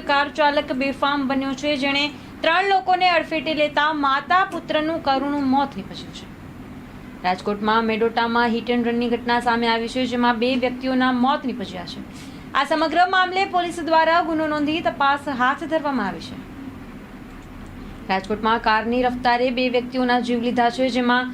Car ચાલક બેફામ બન્યો છે, જેણે ત્રણ લોકોને અડફેટે લેતા માતા પુત્રનું કરુણું મોત નીપજ્યું છે. રાજકોટમાં મેડોટામાં હિટ એન્ડ રનની ઘટના સામે આવી છે, જેમાં બે વ્યક્તિઓના મોત નીપજ્યા છે. આ સમગ્ર મામલે પોલીસ દ્વારા ગુનો નોંધી તપાસ હાથ ધરવામાં આવી છે. રાજકોટમાં કારની રફતારે બે વ્યક્તિઓના જીવ લીધા છે, જેમાં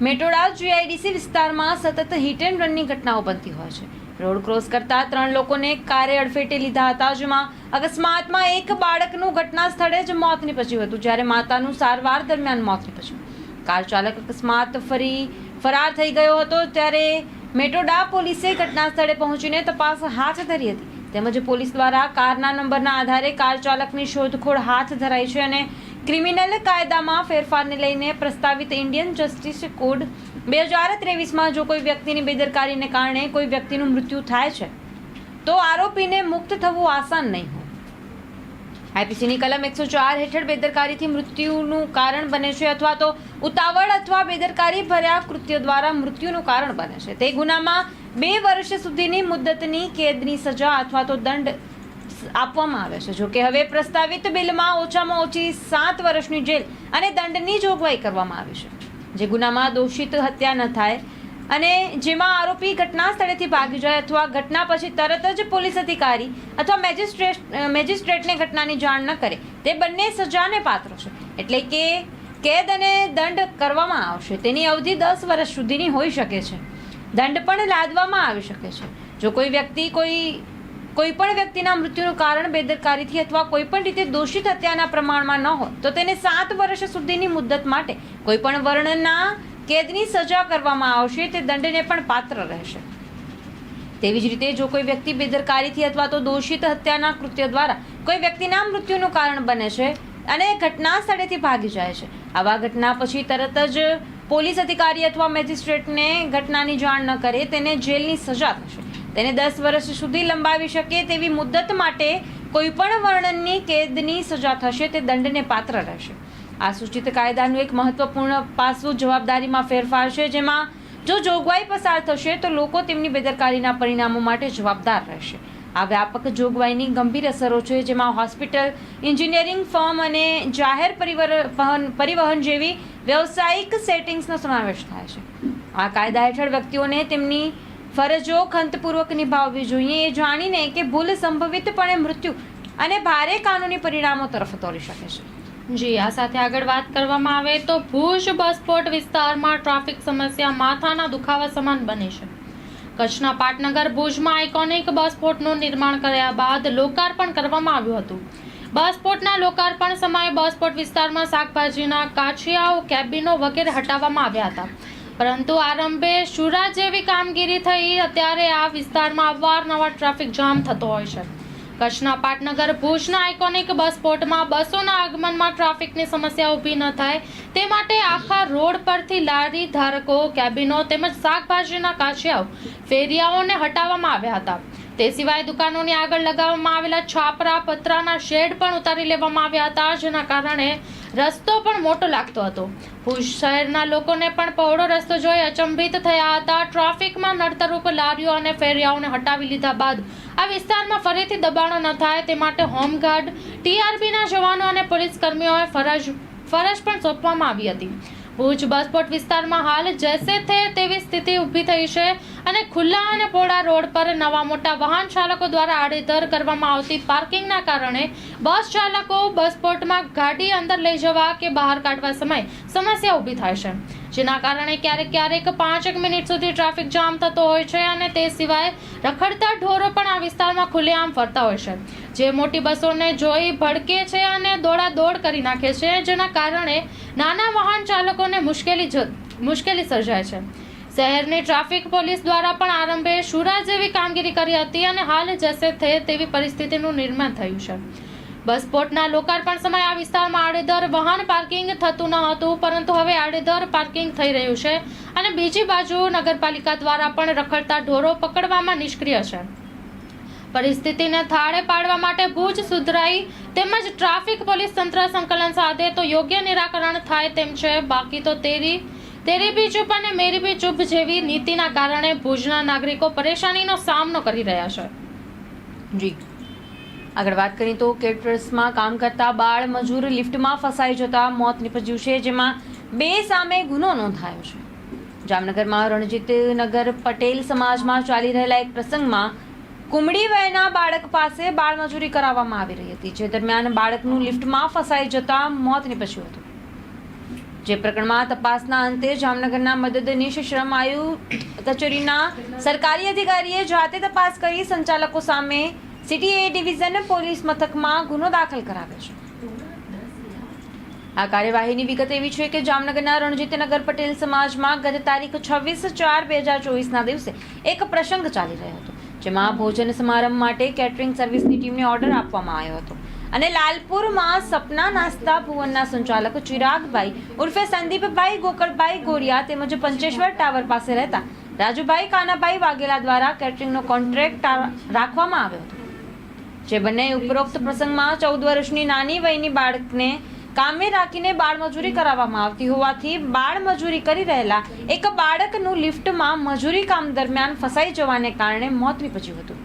મેટોડા જીઆઈડીસી વિસ્તારમાં સતત હિટ એન્ડ રનની ઘટનાઓ બનતી હોય છે. રોડ ક્રોસ કરતા ત્રણ લોકોને કારે અડફેટે લીધા હતા, જેમાં અકસ્માતમાં એક બાળકનું ઘટના સ્થળે જ મોત નીપજ્યું હતું, જ્યારે માતાનું સારવાર દરમિયાન મોત નીપજ્યું. કાર ચાલક અકસ્માત ફરી ફરાર થઈ ગયો હતો, ત્યારે મેટોડા પોલીસે ઘટના સ્થળે પહોંચીને તપાસ હાથ ધરી હતી. તેમજ પોલીસ દ્વારા કારના નંબરના આધારે કાર ચાલકની શોધખોળ હાથ ધરાઈ છે અને ક્રિમિનલ કાયદામાં ફેરફારને લઈને પ્રસ્તાવિત ઇન્ડિયન જસ્ટિસ કોડ બે હજાર ત્રેવીસમાં જો કોઈ વ્યક્તિની બેદરકારીને કારણે કોઈ વ્યક્તિનું મૃત્યુ થાય છે, તો આરોપીને મુક્ત થવું આસાન નહીં હોય. આઈપીસીની કલમ એકસો ચાર હેઠળ બેદરકારીથી મૃત્યુનું કારણ બને છે અથવા તો ઉતાવળ અથવા બેદરકારી ભર્યા કૃત્ય દ્વારા મૃત્યુનું કારણ બને છે. તે ગુનામાં બે વર્ષ સુધીની મુદ્દતની કેદની સજા અથવા તો દંડ આપવામાં આવે છે. જોકે હવે પ્રસ્તાવિત બિલમાં ઓછામાં ઓછી સાત વર્ષની જેલ અને દંડની જોગવાઈ કરવામાં આવી છે. જે ગુનામાં દોષિત હત્યા ન થાય. અને જેમાં આરોપી ઘટના સ્થળેથી ભાગી જાય અથવા ઘટના પછી તરત જ પોલીસ અધિકારી અથવા મેજિસ્ટ્રેટ, મેજિસ્ટ્રેટને ઘટનાની જાણ ન કરે, તે બંને સજાને પાત્ર છે. એટલે કે કેદ અને દંડ કરવામાં આવશે. તેની અવધિ દસ વર્ષ સુધીની હોઈ શકે છે. દંડ પણ લાદવામાં આવી શકે છે. જો કોઈ વ્યક્તિ કોઈ કોઈ પણ વ્યક્તિના મૃત્યુનું કારણ બેદરકારીથી અથવા કોઈ પણ રીતે દોષિત હત્યાના પ્રમાણમાં ન હોય, તો તેને સાત વર્ષ સુધીની મુદ્દત માટે કોઈ પણ વર્ણના કેદની સજા કરવામાં આવશે, તે દંડને પણ પાત્ર રહેશે. તેવી જ રીતે જો કોઈ વ્યક્તિ બેદરકારીથી અથવા તો દોષિત હત્યાના કૃત્ય દ્વારા કોઈ વ્યક્તિના મૃત્યુનું કારણ બને છે અને ઘટના સ્થળેથી ભાગી જાય છે, આવા ઘટના પછી તરત જ પોલીસ અધિકારી અથવા મેજિસ્ટ્રેટને ઘટનાની જાણ ન કરે, તેને જેલની સજા થશે. તેને દસ વર્ષ સુધી લંબાવી શકે તેવી મુદ્દત માટે કોઈપણ વર્ણનની કેદની સજા થશે તે દંડને પાત્ર રહેશે. આ સૂચિત કાયદાનું એક મહત્વપૂર્ણ પાસું જવાબદારીમાં ફેરફાર છે, જેમાં જો જોગવાઈ પસાર થશે તો લોકો તેમની બેદરકારીના પરિણામો માટે જવાબદાર રહેશે. આ વ્યાપક જોગવાઈની ગંભીર અસરો છે, જેમાં હોસ્પિટલ, એન્જિનિયરિંગ ફર્મ અને જાહેર પરિવહન પરિવહન જેવી વ્યવસાયિક સેટિંગ્સનો સમાવેશ થાય છે. આ કાયદા હેઠળ વ્યક્તિઓને તેમની ફરજો ખંતપૂર્વક નિભાવવી જોઈએ. એ જાણીને કે ભૂલ સંભવિતપણે મૃત્યુ અને ભારે કાનૂની પરિણામો તરફ દોરી શકે છે. જી, આ સાથે આગળ વાત કરવામાં આવે તો ભુજ બસપોર્ટ વિસ્તારમાં ટ્રાફિક સમસ્યા માથાના દુખાવા સમાન બની છે. કચ્છના પાટનગર ભુજમાં આઇકોનિક બસપોર્ટનું નિર્માણ કર્યા બાદ લોકાર્પણ કરવામાં આવ્યું હતું. બસપોર્ટના લોકાર્પણ સમયે બસપોર્ટ વિસ્તારમાં શાકભાજીના કાછિયાઓ કેબિનો વગેરે હટાવવામાં આવ્યા હતા. પરંતુ આરંભે શુરા જેવી કામગીરી થઈ, અત્યારે આ વિસ્તારમાં અવારનવાર ટ્રાફિક જામ થતો હોય છે. કચ્છના પાટનગર ભુજના આઇકોનિક બસ સ્પોટમાં બસોના આગમનમાં ટ્રાફિકની સમસ્યા ઊભી ન થાય, તે માટે આખા રોડ પરથી લારી ધારકો, કેબિનો તેમજ શાકભાજીના કાશિયાઓ ફેરિયાઓને હટાવવામાં આવ્યા હતા. તે સિવાય દુકાનોની આગળ લગાવવામાં આવેલા છાપરા, પતરાના શેડ પણ ઉતારી લેવામાં આવ્યા હતા, જેના કારણે રસ્તો પણ મોટો લાગતો હતો. ભુજ શહેરના લોકોને પણ પહોળો રસ્તો જોઈ અચંભિત થયા હતા. ટ્રાફિકમાં નડતરૂપ લારીઓ અને ફેરિયાઓને હટાવી લીધા બાદ આ વિસ્તારમાં ફરીથી દબાણો ન થાય. તે માટે હોમગાર્ડ, ટીઆરબીના જવાનો અને પોલીસ કર્મીઓએ ફરજ ફરજ પણ સોંપવામાં આવી હતી. ભુજ બસપોર્ટ વિસ્તારમાં હાલ જૈસે થે તેવી સ્થિતિ ઊભી થઈ છે અને ખુલ્લા અને પોળા રોડ પર નવા મોટા વાહન ચાલકો દ્વારા આડેધર કરવામાં આવતી પાર્કિંગના કારણે બસ ચાલકો બસપોર્ટમાં ગાડી અંદર લઈ જવા કે બહાર કાઢવા સમયે સમસ્યા ઊભી થાય છે. જેના કારણે ક્યારેક ક્યારેક પાંચેક મિનિટ સુધી ટ્રાફિક જામ થતો હોય છે અને તે સિવાય રખડતા ઢોરો પણ આ વિસ્તારમાં ખુલ્લેઆમ ફરતા હોય છે. જે મોટી બસોને જોઈ ભડકે છે અને દોડા દોડ કરી નાખે છે, જેના કારણે નાના વાહન ચાલકોને મુશ્કેલી મુશ્કેલી સર્જાય છે. શહેરની ટ્રાફિક પોલીસ દ્વારા પણ આરંભે શુરા જેવી કામગીરી કરી હતી અને હાલ જશે થયે તેવી પરિસ્થિતિનું નિર્માણ થયું છે. બસ પોર્ટના લોકાર્પણ સમયે આ વિસ્તારમાં આડેધર વાહન પાર્કિંગ થતું ન હતું, પરંતુ હવે આડેધર પાર્કિંગ થઈ રહ્યું છે અને બીજી બાજુ નગરપાલિકા દ્વારા પણ રખડતા ઢોરો પકડવામાં નિષ્ક્રિય છે. પરિસ્થિતિને થાળે પાડવા માટે ભુજ સુધરાઈ તેમજ ટ્રાફિક પોલીસ તંત્ર સંકલન સાધે તો યોગ્ય નિરાકરણ થાય તેમ છે. બાકી તો તેરી તેરી બી ચૂપ અને મેરી બી ચૂપ જેવી નીતિના કારણે ભુજના નાગરિકો પરેશાનીનો સામનો કરી રહ્યા છે. જી. આગળ વાત કરીએ તો કેટરર્સમાં કામ કરતા બાળ મજૂર લિફ્ટમાં ફસાઈ જતા મોત નીપજ્યું છે, જેમાં બે સામે ગુનો નોંધાયો છે. જામનગરમાં રણજીતનગર પટેલ સમાજમાં ચાલી રહેલા એક પ્રસંગમાં કુમડી વયના બાળક પાસે બાળમજૂરી કરાવવામાં આવી રહી હતી, જે દરમિયાન બાળકનું લિફ્ટમાં ફસાઈ જતા મોત નીપજ્યું હતું. જે પ્રકરણમાં તપાસના અંતે જામનગરના મદદનીશ શ્રમ આયુ કચેરીના સરકારી અધિકારીએ જાતે તપાસ કરી સંચાલકો સામે સિટી એ ડિવિઝન પોલીસ મથકમાં ગુનો દાખલ કરાવ્યો છે. આ કાર્યવાહીની વિગત એવી છે કે જામનગરના રણજીતનગર પટેલ સમાજમાં ગત તારીખ છવ્વીસ ચાર બે હજાર ચોવીસના દિવસે એક પ્રસંગ ચાલી રહ્યો હતો, જેમાં ભોજન સમારંભ માટે કેટરિંગ સર્વિસની ટીમને ઓર્ડર આપવામાં આવ્યો હતો. અને લાલપુરમાં સપના નાસ્તા ભુવનના સંચાલક ચિરાગભાઈ ઉર્ફે સંદીપભાઈ ગોકળભાઈ ગોરિયા તેમજ પંચેશ્વર ટાવર પાસે રહેતા રાજુભાઈ કાનાભાઈ વાઘેલા દ્વારા કેટરિંગનો કોન્ટ્રાક્ટ રાખવામાં આવ્યો હતો. જે બંને ઉપરોક્ત પ્રસંગમાં ચૌદ વર્ષની નાની વયની બાળકને કામે રાખીને બાળમજૂરી કરાવવામાં આવતી હોવાથી બાળમજૂરી કરી રહેલા એક બાળકનું લિફ્ટમાં મજૂરી કામ દરમિયાન ફસાઈ જવાને કારણે મોત નીપજ્યું હતું.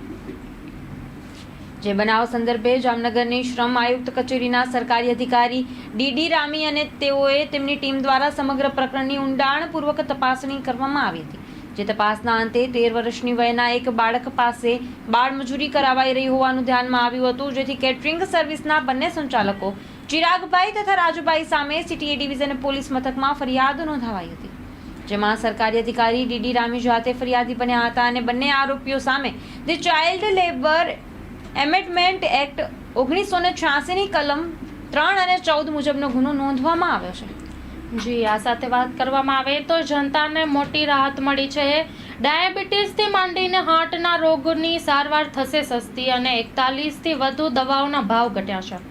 જે બનાવ સંદર્ભે જામનગરની શ્રમ આયુક્ત કચેરીના સરકારી અધિકારી ડીડી રામી અને તેઓએ તેમની ટીમ દ્વારા સમગ્ર પ્રકરણની ઊંડાણપૂર્વક તપાસણી કરવામાં આવી હતી. જે તપાસના અંતે તેર વર્ષની વયના એક બાળક પાસે બાળમજૂરી કરાવાઈ રહી હોવાનું ધ્યાનમાં આવ્યું હતું, જેથી કેટરિંગ સર્વિસના બંને સંચાલકો ચિરાગભાઈ તથા રાજુભાઈ સામે સિટી એ ડિવિઝન પોલીસ મથકમાં ફરિયાદ નોંધાવાઈ હતી. જેમાં સરકારી અધિકારી ડીડી રામી જાતે ફરિયાદી બન્યા હતા અને બંને આરોપીઓ સામે the child labour amendment act ઓગણીસો ને છ્યાસીની કલમ ત્રણ અને ચૌદ મુજબનો ગુનો નોંધવામાં આવ્યો છે. જી, આ સાથે વાત કરવામાં આવે તો જનતાને મોટી રાહત મળી છે. ડાયાબિટીસથી માંડીને હાર્ટના રોગની સારવાર થશે સસ્તી અને એકતાલીસથી વધુ દવાઓના ભાવ ઘટ્યા છે.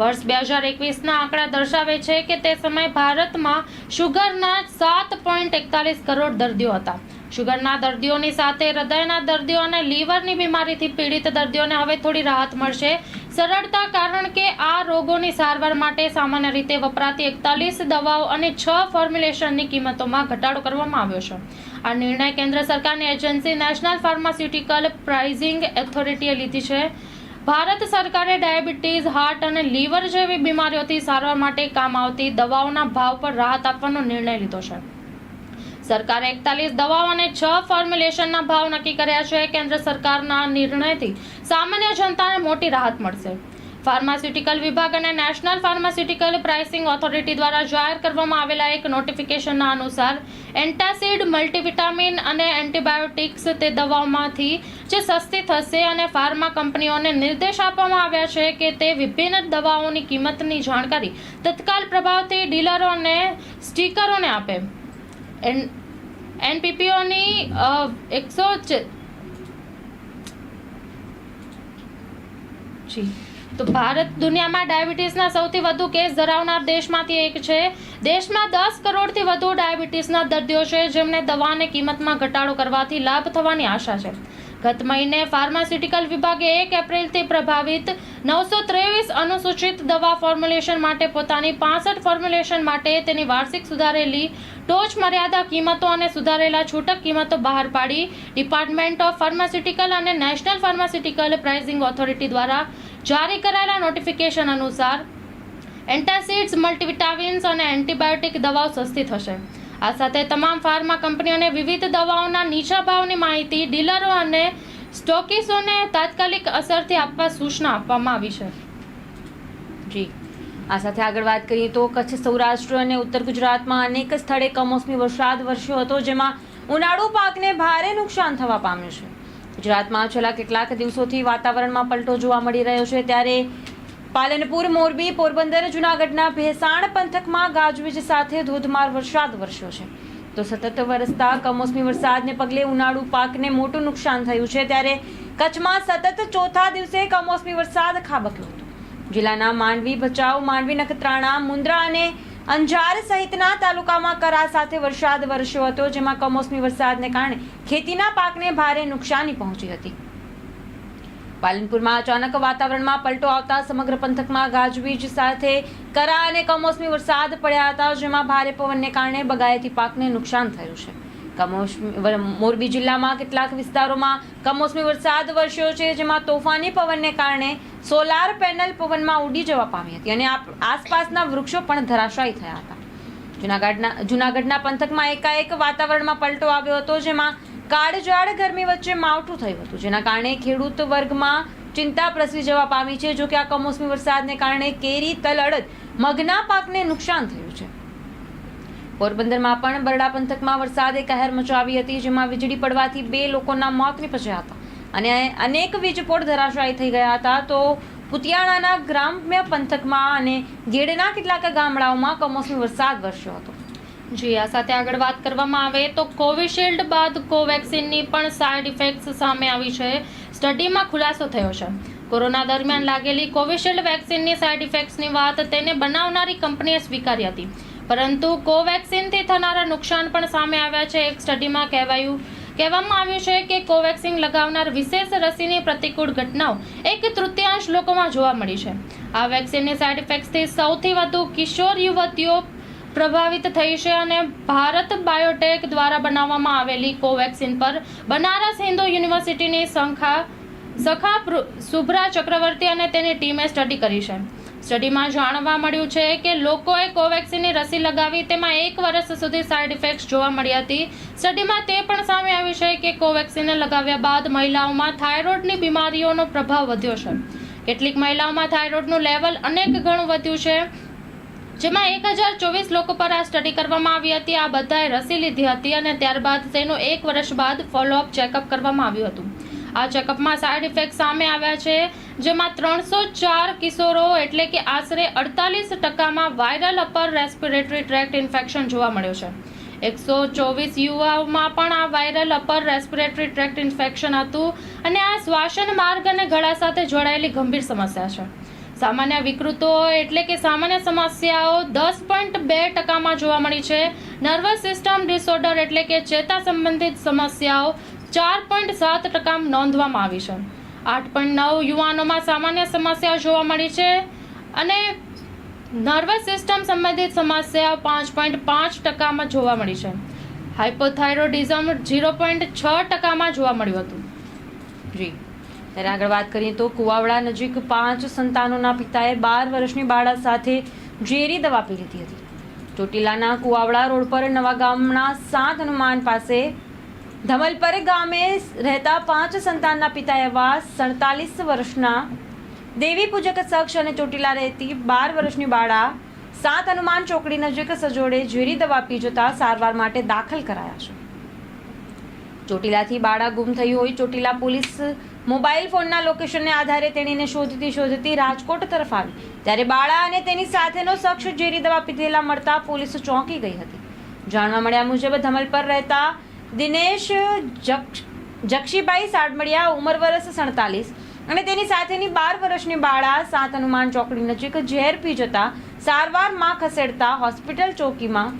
વર્ષ બે હજાર એકવીસના આંકડા દર્શાવે છે કે તે સમયે ભારતમાં શુગરના સાત પોઈન્ટ એકતાલીસ કરોડ દર્દીઓ હતા. શુગરના દર્દીઓની સાથે હૃદયના દર્દીઓ અને લીવરની બીમારીથી પીડિત દર્દીઓને હવે થોડી રાહત મળશે. સરળતા કારણ કે આ રોગોની સારવાર માટે સામાન્ય રીતે વપરાતી એકતાલીસ દવાઓ અને છ ફોર્મ્યુલેશનની કિંમતોમાં ઘટાડો કરવામાં આવ્યો છે. આ નિર્ણય કેન્દ્ર સરકારની એજન્સી નેશનલ ફાર્માસ્યુટિકલ પ્રાઇઝિંગ ઓથોરિટીએ લીધી છે. ભારત સરકારે ડાયાબિટીસ, હાર્ટ અને લીવર જેવી બીમારીઓથી સારવાર માટે કામ આવતી દવાઓના ભાવ પર રાહત આપવાનો નિર્ણય લીધો છે. સરકારે એકતાલીસ દવાઓ અને છ ફોર્મ્યુલેશનના ભાવ નક્કી કર્યા છે. કેન્દ્ર સરકારના નિર્ણયથી સામાન્ય જનતાને મોટી રાહત મળશે. ફાર્માસ્યુટિકલ વિભાગ અને નેશનલ ફાર્માસ્યુટિકલ પ્રાઇસિંગ ઓથોરિટી દ્વારા જાહેર કરવામાં આવેલા એક નોટિફિકેશનના અનુસાર એન્ટાસિડ મલ્ટીવિટામિન અને એન્ટીબાયોટિક્સ તે દવાઓમાંથી જે સસ્તી થશે અને ફાર્મા કંપનીઓને નિર્દેશ આપવામાં આવ્યા છે કે તે વિભિન્ન દવાઓની કિંમતની જાણકારી તત્કાલ પ્રભાવથી ડીલરો અને સ્ટીકરોને આપે. એન એનપીપીઓની એકસો જી. તો ભારત દુનિયામાં ડાયાબિટીસના સૌથી વધુ કેસ ધરાવનાર દેશમાંથી એક છે. દેશમાં દસ કરોડથી વધુ ડાયાબિટીસના દર્દીઓ છે, જેમને દવાને કિંમતમાં ઘટાડો કરવાથી લાભ થવાની આશા છે. ગત મહિને ફાર્માસ્યુટિકલ વિભાગે એક એપ્રિલથી પ્રભાવિત નવસો ત્રેવીસ અનુસૂચિત દવા ફોર્મ્યુલેશન માટે પોતાની પાસઠ ફોર્મ્યુલેશન માટે તેની વાર્ષિક સુધારેલી ટોચ મર્યાદા કિંમતો અને સુધારેલા છૂટક કિંમતો બહાર પાડી ડિપાર્ટમેન્ટ ઓફ ફાર્માસ્યુટિકલ અને નેશનલ ફાર્માસ્યુટિકલ પ્રાઇઝિંગ ઓથોરિટી દ્વારા જારી કરાયેલા નોટિફિકેશન અનુસાર એન્ટાસિડ્સ, મલ્ટીવિટામિન્સ અને એન્ટીબાયોટિક દવાઓ સસ્તી થશે. આ સાથે તમામ ફાર્મા કંપનીઓને વિવિધ દવાઓના નીચા ભાવની માહિતી, ડીલરો અને સ્ટોકીસોને તાત્કાલિક અસરથી આપવા સૂચના આપવામાં આવી છે. જી. આ સાથે આગળ વાત કરીએ તો કચ્છ, સૌરાષ્ટ્ર અને ઉત્તર ગુજરાતમાં અનેક સ્થળે કમોસમી વરસાદ વરસ્યો હતો, જેમાં ઉનાળુ પાકને ભારે નુકસાન થવા પામ્યું છે. ગુજરાતમાં છેલ્લા કેટલાક દિવસોથી વાતાવરણમાં પલટો જોવા મળી રહ્યો છે, ત્યારે પાલનપુર, મોરબી, પોરબંદર, જૂનાગઢના ભેસાણ પંથકમાં ગાજવીજ સાથે ધોધમાર વરસાદ વરસ્યો છે. તો સતત વરસતા કમોસમી વરસાદને પગલે ઉનાળુ પાકને મોટું નુકસાન થયું છે, ત્યારે કચ્છમાં સતત ચોથા દિવસે કમોસમી વરસાદ ખાબક્યો હતો. જિલ્લાના માંડવી ભચાઉ, માંડવી નખત્રાણા મુન્દ્રા અને અંજાર સહિતના તાલુકામાં કરા સાથે વરસાદ વરસ્યો હતો, જેમાં કમોસમી વરસાદને કારણે ખેતીના પાકને ભારે નુકસાની પહોંચી હતી. પાલનપુરમાં અચાનક વાતાવરણમાં પલટો આવતા સમગ્ર પંથકમાં ગાજવીજ સાથે કરા અને કમોસમી વરસાદ પડ્યા હતા, જેમાં ભારે પવનને કારણે બગાયતી પાકને નુકસાન થયું છે. કમોસમી મોરબી જિલ્લામાં કેટલાક વિસ્તારોમાં કમોસમી વરસાદ વરસ્યો છે, જેમાં તોફાની પવનને કારણે સોલાર પેનલ પવનમાં ઉડી જવા પામી હતી અને આસપાસના વૃક્ષો પણ ધરાશાયી થયા હતા. જુનાગઢના જુનાગઢના પંથકમાં એકાએક વાતાવરણમાં પલટો આવ્યો હતો, જેમાં કાળઝાળ ગરમી વચ્ચે માવઠું થયું હતું, જેના કારણે ખેડૂત વર્ગમાં ચિંતા પ્રસરી જવા પામી છે જો કે આ કમોસમી વરસાદને કારણે કેરી તલ અડદ મગના પાકને નુકસાન થયું છે. પોરબંદરમાં પણ બરડા પંથકમાં વરસાદે કહેર મચાવી હતી, જેમાં વીજળી પડવાથી બે લોકોના મોત નિપજ્યા હતા. અને અનેક વીજપોળ ધરાશાયી થઈ ગયા હતા. તો પુતિયાણાના ગ્રામ્ય પંથકમાં અને ગેડના કેટલાક ગામડાઓમાં કમોસમી વરસાદ વરસ્યો હતો. જી, આ સાથે આગળ વાત કરવામાં આવે તો કોવિશિલ્ડ બાદ કોવેક્સિનની પણ સાઇડ ઇફેક્ટ્સ સામે આવી છે. સ્ટડીમાં ખુલાસો થયો છે. કોરોના દરમિયાન લાગેલી કોવિશિલ્ડ વેક્સિનની સાઇડ ઇફેક્ટ્સની વાત તેને બનાવનારી કંપનીએ સ્વીકારી હતી. પરંતુ કોવેક્સિનથી થનારા નુકસાન પણ સામે આવ્યા છે. એક સ્ટડીમાં કહેવાયું, કહેવામાં આવ્યું છે કે કોવેક્સિન લગાવનાર વિશેષ રસીની પ્રતિકૂળ ઘટનાઓ એક તૃતીયાંશ લોકોમાં જોવા મળી છે. આ વેક્સિનની સાઇડ ઇફેક્ટ્સથી સૌથી વધુ કિશોર યુવતીઓ પ્રભાવિત થઈ છે અને ભારત બાયોટેક દ્વારા બનાવવામાં આવેલી કોવેક્સિન પર બનારસ હિન્દુ યુનિવર્સિટીની સંખા, સખા શુભ્રા ચક્રવર્તી અને તેની ટીમે સ્ટડી કરી છે. સ્ટડીમાં જાણવા મળ્યું છે કે લોકોએ કોવેક્સિનની રસી લગાવી તેમાં એક વર્ષ સુધી સાઇડ ઇફેક્ટ્સ જોવા મળી હતી. સ્ટડીમાં તે પણ સામે આવ્યું છે કે કોવેક્સિનને લગાવ્યા બાદ મહિલાઓમાં થાઇરોઇડની બીમારીઓનો પ્રભાવ વધ્યો છે. કેટલીક મહિલાઓમાં થાઇરોઇડનું લેવલ અનેક ગણું વધ્યું છે. જેમાં એક હજાર ચોવીસ લોકો પર આ સ્ટડી કરવામાં આવી હતી. આ બધાએ રસી લીધી હતી અને ત્યારબાદ તેનું એક વર્ષ બાદ ફોલોઅપ ચેકઅપ કરવામાં આવ્યું હતું. આ ચેકઅપમાં સાઇડ ઇફેક્ટ સામે આવ્યા છે. જેમાં ત્રણસો ચાર કિશોરો એટલે કે આશરે અડતાલીસ ટકામાં viral upper respiratory tract infection જોવા મળ્યો છે. એકસો ચોવીસ યુવાઓમાં પણ આ viral upper respiratory tract infection હતું અને આ શ્વાસન માર્ગ અને ગળા સાથે જોડાયેલી ગંભીર સમસ્યા છે. સામાન્ય વિકૃતો એટલે કે સામાન્ય સમસ્યાઓ દસ પોઈન્ટ બે ટકામાં જોવા મળી છે. નર્વસ સિસ્ટમ ડિસઓર્ડર એટલે કે ચેતા સંબંધિત સમસ્યાઓ ચાર પોઈન્ટ સાત ટકા નોંધવામાં આવી છે. આઠ પોઈન્ટ નવ યુવાનોમાં સામાન્ય સમસ્યાઓ જોવા મળી છે અને નર્વસ સિસ્ટમ સંબંધિત સમસ્યાઓ પાંચ પોઈન્ટ પાંચ ટકામાં જોવા મળી છે. હાઇપોથાઇરોડિઝમ ઝીરો પોઈન્ટ છ ટકામાં જોવા મળ્યું હતું. જી. ત્યારે આગળ વાત કરીએ તો કુવાવડા નજીક પાંચ સંતાનોના પિતાએ બાર વર્ષની બાળા સાથે ઝેરી દવા પી લીધી હતી. ચોટીલાના કુવાવડા રોડ પર નવા ગામના સાત હનુમાન પાસે ધમલપર ગામે રહેતા પાંચ સંતાનના પિતા એવા સડતાલીસ વર્ષના દેવી પૂજક શખ્સ અને ચોટીલા રહેતી બાર વર્ષની બાળા સાત હનુમાન ચોકડી નજીક સજોડે ઝેરી દવા પી જતા સારવાર માટે દાખલ કરાયા છે. ચોટીલાથી બાળા ગુમ થઈ હોય ચોટીલા પોલીસ મોબાઈલ ફોનના લોકેશનને આધારે તેણીને શોધતી શોધતી રાજકોટ તરફ આવી. ત્યારે બાળા અને તેની સાથેનો શખ્સ ઝેરી દવા પીધેલા મળતા પોલીસ ચોંકી ગઈ હતી. જાણવા મળ્યા મુજબ ધમલ પર રહેતા દિનેશ જક્ષ જક્ષીભાઈ સાડમડિયા, ઉંમર વર્ષ સડતાલીસ. અને તેની સાથેની બાર વર્ષની બાળા, સાત હનુમાન ચોકડી નજીક ઝેર પી જતા સારવારમાં ખસેડતા હોસ્પિટલ ચોકીમાં,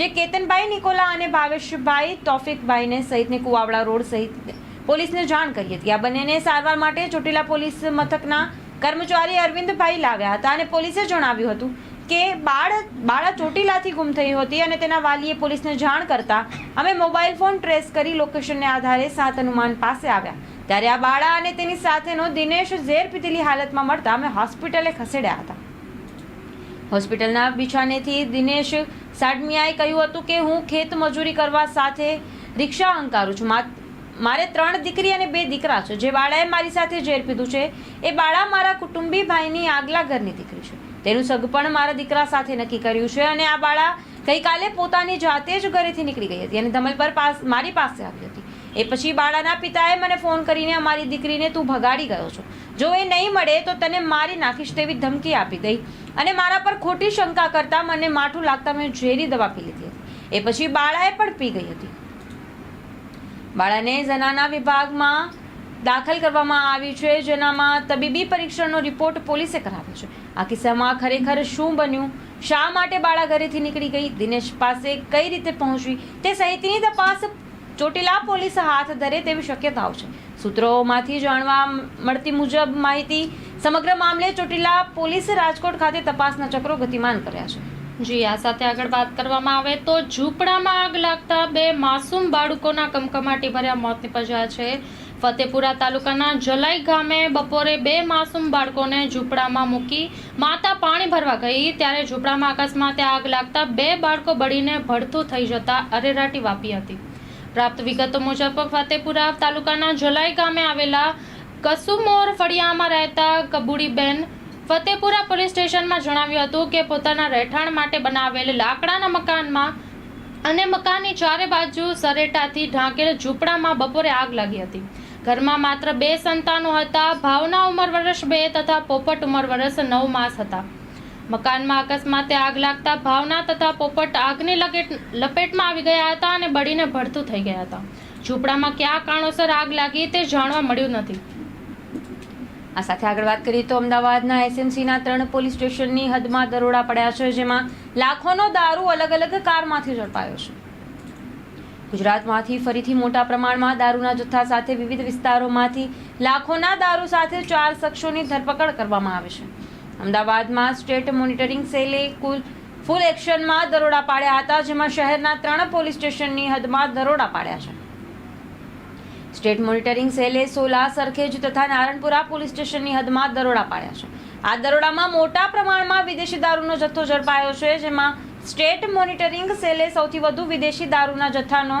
જે કેતનભાઈ, નિકોલા અને ભાવેશભાઈ તોફિકભાઈને સહિતને કુવાવડા રોડ સહિત પોલીસને જાણ કરી હતી. આ બંનેને સારવાર માટે ચોટીલા પોલીસ મથકના કર્મચારી અરવિંદભાઈ લાવ્યા હતા અને પોલીસે જણાવ્યું હતું કે બાળ બાળા ચોટીલાથી ગુમ થઈ હતી અને તેના વાલીએ પોલીસને જાણ કરતા અમે મોબાઈલ ફોન ટ્રેસ કરી લોકેશનને આધારે સાત હનુમાન પાસે આવ્યા. ત્યારે આ બાળા અને તેની સાથેનો દિનેશ ઝેર પીધેલી હાલતમાં મળતા અમે હોસ્પિટલે ખસેડ્યા હતા. હોસ્પિટલના બિછાનેથી દિનેશ સાડમિયાએ કહ્યું હતું કે હું ખેત મજૂરી કરવા સાથે રિક્ષા અંકારું છું. મારે ત્રણ દીકરી અને બે દીકરા છે. જે બાળાએ મારી સાથે ઝેર પીધું છે, એ બાળા મારા કુટુંબી ભાઈની આગલા ઘરની દીકરી છે. તેનું સગપણ મારા દીકરા સાથે નક્કી કર્યું છે અને આ બાળા ગઈકાલે પોતાની જાતે જ ઘરેથી નીકળી ગઈ હતી અને ધમલ પર પાસ મારી પાસે આવી હતી. એ પછી બાળાના પિતાએ મને ફોન કરીને અમારી દીકરીને તું ભગાડી ગયો છો. જો એ નહીં મળે તો તને મારી નાખીશ તેવી ધમકી આપી દઈ અને મારા પર ખોટી શંકા કરતા મને માઠું લાગતા મેં ઝેરી દવા પી લીધી હતી. એ પછી બાળાએ પણ પી ગઈ હતી. બાળાને જનાના વિભાગમાં દાખલ કરવામાં આવ્યું છે, જેનામાં તબીબી પરીક્ષણનો રિપોર્ટ પોલીસે કરાવ્યો છે. આ કિસ્સામાં ખરેખર શું બન્યું? શા માટે બાળા ઘરેથી નીકળી ગઈ? દિનેશ પાસે કઈ રીતે પહોંચવી તે સહિતની તપાસ ચોટીલા પોલીસ હાથ ધરે તેવી શક્યતાઓ છે. સૂત્રોમાંથી જાણવા મળતી મુજબ માહિતી સમગ્ર મામલે ચોટીલા પોલીસે રાજકોટ ખાતે તપાસના ચક્રો ગતિમાન કર્યા છે. જી, આ સાથે આગળ વાત કરવામાં આવે તો ઝૂંપડામાં આગ લાગતા બે માસૂમ બાળકોના કમકમાટી ભર્યા મોત નિપજ્યા છે. ફતેપુરા તાલુકાના જલાઈ ગામે બપોરે બે માસૂમ બાળકોને ઝૂંપડામાં મૂકી માતા પાણી ભરવા ગઈ. ત્યારે ઝૂંપડામાં અકસ્માતે આગ લાગતા બે બાળકો બળીને ભડથું થઈ જતા અરેરાટી વાપી હતી. પ્રાપ્ત વિગતો મુજબ ફતેપુરા તાલુકાના જલાઈ ગામે આવેલા કસુમોર ફળિયામાં રહેતા કબુડીબેન ફતેપુરા પોલીસ સ્ટેશનમાં જણાવ્યું હતું કે પોતાના રહેઠાણ માટે બનાવેલ લાકડાના મકાનમાં અને મકાનની ચારે બાજુ સરેટાથી ઢાંકેલ ઝૂંપડામાં બપોરે આગ લાગી હતી. ઘરમાં માત્ર બે સંતાનો હતા. ભાવના ઉંમર વર્ષ બે તથા પોપટ ઉંમર વર્ષ નવ માસ હતા. મકાનમાં અકસ્માતે આગ લાગતા ભાવના તથા પોપટ આગની લપેટ લપેટમાં આવી ગયા હતા અને બળીને ભડતું થઈ ગયા હતા. ઝૂંપડામાં કયા કારણોસર આગ લાગી તે જાણવા મળ્યું નથી. આ સાથે આગળ વાત કરીએ તો અમદાવાદના એસએમસીના ત્રણ પોલીસ સ્ટેશનની હદમાં દરોડા પડ્યા છે, જેમાં લાખોનો દારૂ અલગ અલગ કારમાંથી ઝડપાયો છે. ગુજરાતમાંથી ફરીથી મોટા પ્રમાણમાં દારૂના જથ્થા સાથે વિવિધ વિસ્તારોમાંથી લાખોના દારૂ સાથે ચાર શખ્સોની ધરપકડ કરવામાં આવી છે. અમદાવાદમાં સ્ટેટ મોનિટરિંગ સેલે કુલ ફૂલ એક્શનમાં દરોડા પાડ્યા હતા, જેમાં શહેરના ત્રણ પોલીસ સ્ટેશનની હદમાં દરોડા પાડ્યા છે. સ્ટેટ મોનિટરિંગ સેલે સોલા, સરખેજ તથા નારણપુરા પોલીસ સ્ટેશનની હદમાં દરોડા પાડ્યા છે. આ દરોડામાં મોટા પ્રમાણમાં વિદેશી દારૂનો જથ્થો ઝડપાયો છે, જેમાં સ્ટેટ મોનિટરિંગ સેલે સૌથી વધુ વિદેશી દારૂના જથ્થાનો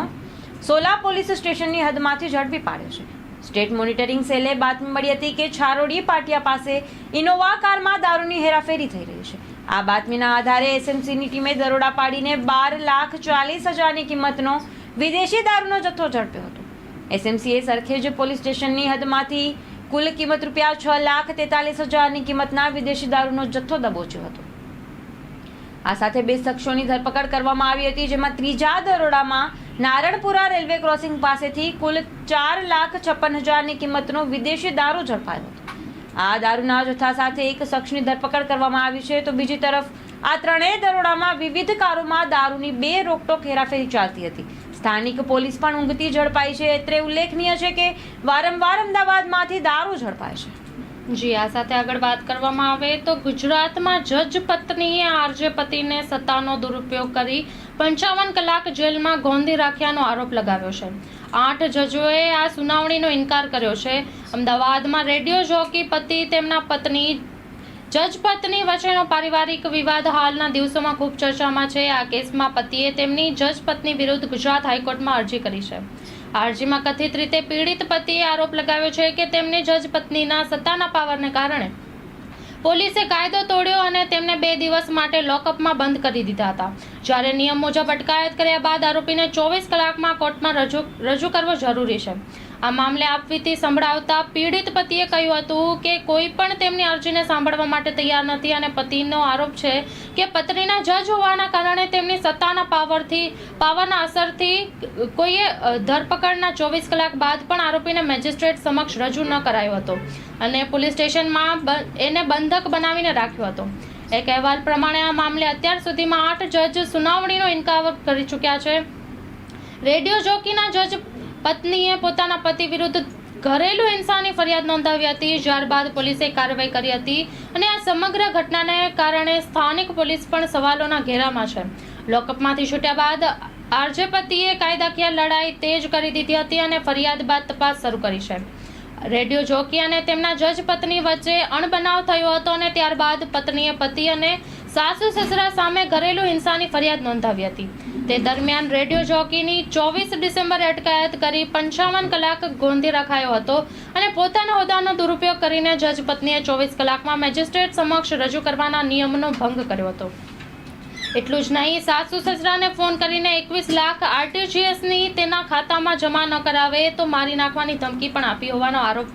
સોલા પોલીસ સ્ટેશનની હદમાંથી ઝડપી પાડ્યો છે. સ્ટેટ મોનિટરિંગ સેલે બાતમી મળી હતી કે છારોડી પાટિયા પાસે ઇનોવા કારમાં દારૂની હેરાફેરી થઈ રહી છે. આ બાતમીના આધારે એસએમસીની ટીમે દરોડા પાડીને બાર લાખ ચાલીસ હજારની કિંમતનો વિદેશી દારૂનો જથ્થો ઝડપ્યો હતો. એસએમસીએ સરખેજ પોલીસ સ્ટેશનની હદમાંથી કુલ કિંમત રૂપિયા છ લાખ તેતાલીસ હજારની કિંમતના વિદેશી દારૂનો જથ્થો દબોચ્યો હતો. આ સાથે બે શખ્સોની ધરપકડ કરવામાં આવી હતી, જેમાં ત્રીજા દરોડામાં નારણપુરા રેલવે ક્રોસિંગ પાસેથી કુલ ચાર લાખ છપ્પન હજારની કિંમતનો વિદેશી દારૂ ઝડપાયો હતો. આ દારૂના જથ્થા સાથે એક શખ્સની ધરપકડ કરવામાં આવી છે. તો બીજી તરફ, આ ત્રણેય દરોડામાં વિવિધ કારોમાં દારૂની બે રોકટોક હેરાફેરી ચાલતી હતી. સ્થાનિક પોલીસ પણ ઊંઘતી ઝડપાઈ છે. અત્રે ઉલ્લેખનીય છે કે વારંવાર અમદાવાદમાંથી દારૂ ઝડપાય છે. જી, આ સાથે આગળ વાત કરવામાં આવે તો ગુજરાતમાં જજ પત્નીએ આરજે પતિને સત્તાનો દુરુપયોગ કરી પંચાવન કલાક જેલમાં ગોંધી રાખ્યાનો આરોપ લગાવ્યો છે. આઠ જજોએ આ સુનાવણીનો ઇનકાર કર્યો છે. અમદાવાદમાં રેડિયો જોકી પતિ તેમના પત્ની, જજ પત્ની વચ્ચેનો પારિવારિક વિવાદ હાલના દિવસોમાં ખૂબ ચર્ચામાં છે. આ કેસમાં પતિએ તેમની જજ પત્ની વિરુદ્ધ ગુજરાત હાઈકોર્ટમાં અરજી કરી છે. અરજીમાં કથિત રીતે પીડિત પતિએ આરોપ લગાવ્યો છે કે તેમની જજ પત્નીના સત્તાના પાવરને કારણે પોલીસે કાયદો તોડ્યો અને તેમને બે દિવસ માટે લોકઅપમાં બંધ કરી દીધા હતા. જ્યારે નિયમ મુજબ અટકાયત કર્યા બાદ આરોપીને ચોવીસ કલાકમાં કોર્ટમાં રજૂ રજૂ કરવો જરૂરી છે. આ મામલે આપવીતી સંભળાવતા પીડિત પતિએ કહ્યું હતું કે કોઈ પણ તેમની અરજીને સાંભળવા માટે તૈયાર નથી અને પતિનો આરોપ છે કે પત્નીના જજ હોવાના કારણે તેમની સત્તાના પાવરથી, પાવરના અસરથી કોઈએ ધરપકડના ચોવીસ કલાક બાદ પણ આરોપીને મેજિસ્ટ્રેટ સમક્ષ રજૂ ન કરાયો હતો અને પોલીસ સ્ટેશનમાં એને બંધક બનાવીને રાખ્યો હતો. એક અહેવાલ પ્રમાણે આ મામલે અત્યાર સુધીમાં આઠ જજ સુનાવણીનો ઇનકાર કરી ચૂક્યા છે. રેડિયો જોકીના જજ પત્નીએ પોતાના પતિ વિરુદ્ધ ઘરેલુ હિંસાની ફરિયાદ નોંધાવી હતી. ત્યારબાદ પોલીસે કાર્યવાહી કરી હતી અને આ સમગ્ર ઘટનાને કારણે સ્થાનિક પોલીસ પણ સવાલોના ઘેરામાં છે. લોકઅપમાંથી છૂટ્યા બાદ આરજે પતિએ કાયદાકીય લડાઈ તેજ કરી દીધી હતી અને ફરિયાદ બાદ તપાસ શરૂ કરી છે. રેડિયો જોકી અને તેમના જજ પત્ની વચ્ચે અણબનાવ થયો હતો અને ત્યારબાદ પત્નીએ પતિ અને સાસુ સસરા સામે ઘરેલુ હિંસાની ફરિયાદ નોંધાવી હતી. તે દરમિયાન રેડિયો જોકીની ચોવીસ ડિસેમ્બરે અટકાયત કરી પંચાવન કલાક ગોંધી રખાયો હતો અને પોતાના હોદ્દાનો દુરુપયોગ કરીને જજ પત્નીએ ચોવીસ કલાકમાં મેજિસ્ટ્રેટ સમક્ષ રજૂ કરવાના નિયમનો ભંગ કર્યો હતો. એટલું જ નહીં, સાસુ સસરાને ફોન કરીને એકવીસ લાખ આરટીજીએસની તેના ખાતામાં જમા ન કરાવે તો મારી નાખવાની ધમકી પણ આપી હોવાનો આરોપ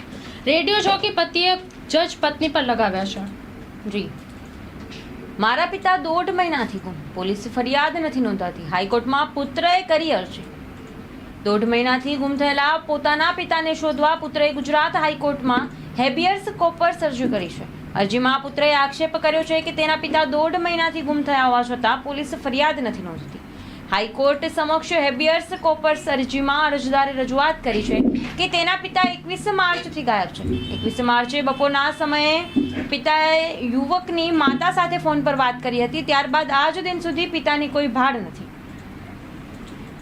રેડિયો જોકી પતિએ જજ પત્ની પર લગાવ્યા છે. જી. મારા પિતા દોઢ મહિનાથી ગુમ. પોલીસ ફરિયાદ નથી નોંધાતી. હાઈકોર્ટમાં પુત્રએ કરી અરજી. દોઢ મહિનાથી ગુમ થયેલા પોતાના પિતાને શોધવા પુત્રએ ગુજરાત હાઈકોર્ટમાં હેબિયર્સ કોપર્સ અરજી કરી છે. અરજીમાં પુત્રએ આક્ષેપ કર્યો છે કે તેના પિતા દોઢ મહિનાથી ગુમ થયા હોવા છતાં પોલીસ ફરિયાદ નથી નોંધતી. હાઈકોર્ટ સમક્ષ હેબિયર્સ કોપર્સ અરજીમાં અરજદારે રજૂઆત કરી છે કે તેના પિતા એકવીસ માર્ચથી ગાયબ છે. એકવીસ માર્ચે બપોરના સમયે પિતાએ યુવકની માતા સાથે ફોન પર વાત કરી હતી. ત્યારબાદ આજ દિન સુધી પિતાની કોઈ ભાડ નથી.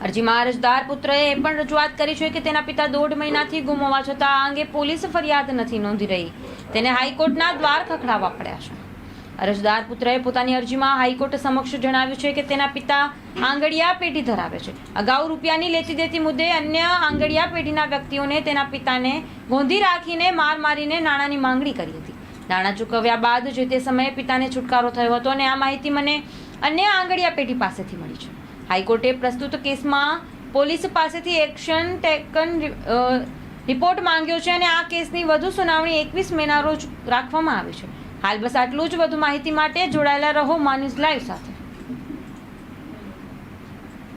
અરજીમાં અરજદાર પુત્રએ એ પણ રજૂઆત કરી છે કે તેના પિતા દોઢ મહિનાથી ગુમ હોવા છતાં આ અંગે પોલીસ ફરિયાદ નથી નોંધી રહી. તેને હાઈકોર્ટના દ્વાર ખખડાવવા પડ્યા છે. અરજદાર પુત્રએ પોતાની અરજીમાં હાઈકોર્ટ સમક્ષ જણાવ્યું છે કે તેના પિતા આંગડિયા પેઢી ધરાવે છે. અગાઉ રૂપિયાની લેતી દેતી મુદ્દે અન્ય આંગડિયા પેઢીના વ્યક્તિઓને તેના પિતાને ગોંધી રાખીને માર મારીને નાણાંની માંગણી કરી હતી. નાણાં ચૂકવ્યા બાદ જે તે સમયે પિતાને છુટકારો થયો હતો અને આ માહિતી મને અન્ય આંગડિયા પેઢી પાસેથી મળી છે. હાઈકોર્ટે પ્રસ્તુત કેસમાં પોલીસ પાસેથી એક્શન ટેકન રિપોર્ટ માંગ્યો છે અને આ કેસની વધુ સુનાવણી એકવીસ મેના રોજ રાખવામાં આવી છે. હાલ બસ આટલું જ વધુ માહિતી માટે જોડાયેલા રહો માન્યુઝ લાઈવ સાથે.